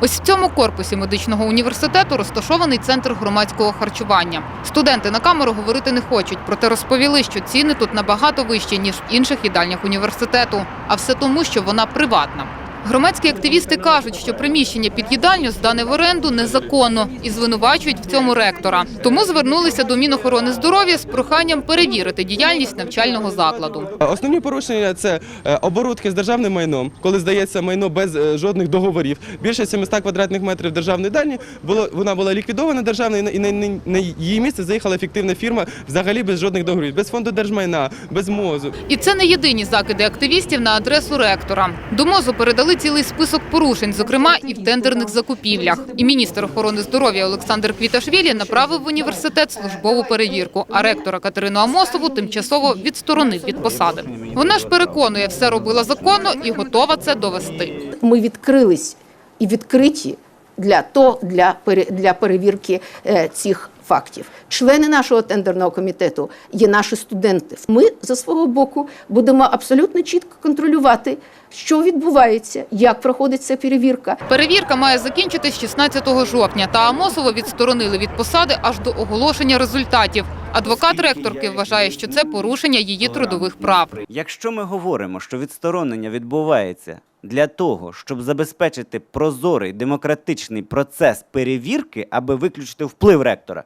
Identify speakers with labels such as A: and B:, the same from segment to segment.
A: Ось в цьому корпусі медичного університету розташований центр громадського харчування. Студенти на камеру говорити не хочуть, проте розповіли, що ціни тут набагато вищі ніж в інших їдальнях університету. А все тому, що вона приватна. Громадські активісти кажуть, що приміщення під їдальню здане в оренду незаконно і звинувачують в цьому ректора. Тому звернулися до Мінохорони здоров'я з проханням перевірити діяльність навчального закладу.
B: Основні порушення це е, оборудки з державним майном, коли здається майно без е, жодних договорів. Більше 700 квадратних метрів державної дальні було вона була ліквідована державна, і на її місце заїхала фіктивна фірма взагалі без жодних договорів, без фонду держмайна, без мозу.
A: І це не єдині закиди активістів на адресу ректора. До МОЗу передали цілий список порушень, зокрема і в тендерних закупівлях. І міністр охорони здоров'я Олександр Квіташвілі направив в університет службову перевірку, а ректора Катерину Амосову тимчасово відсторонив від посади. Вона ж переконує, все робила законно і готова це довести.
C: ми відкрились і відкриті для то для, для перевірки е, цих фактів. Члени нашого тендерного комітету є наші студенти. Ми за свого боку будемо абсолютно чітко контролювати, що відбувається, як проходить ця перевірка.
A: Перевірка має закінчитись 16 жовтня, та Амосову відсторонили від посади аж до оголошення результатів. Адвокат ректорки вважає, що це порушення її трудових прав.
D: Якщо ми говоримо, що відсторонення відбувається для того, щоб забезпечити прозорий демократичний процес перевірки, аби виключити вплив ректора,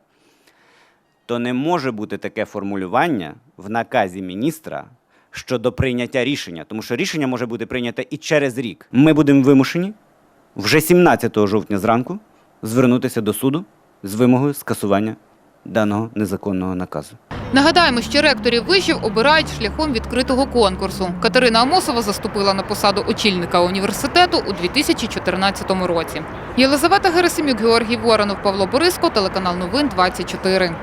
D: то не може бути таке формулювання в наказі міністра щодо прийняття рішення, тому що рішення може бути прийняте і через рік. Ми будемо вимушені вже 17 жовтня зранку звернутися до суду з вимогою скасування даного незаконного наказу.
A: Нагадаємо, що ректорів вишів обирають шляхом відкритого конкурсу. Катерина Амосова заступила на посаду очільника університету у 2014 році. Єлизавета Герасимюк, Георгій Воронов, Павло Бориско, телеканал Новин 24.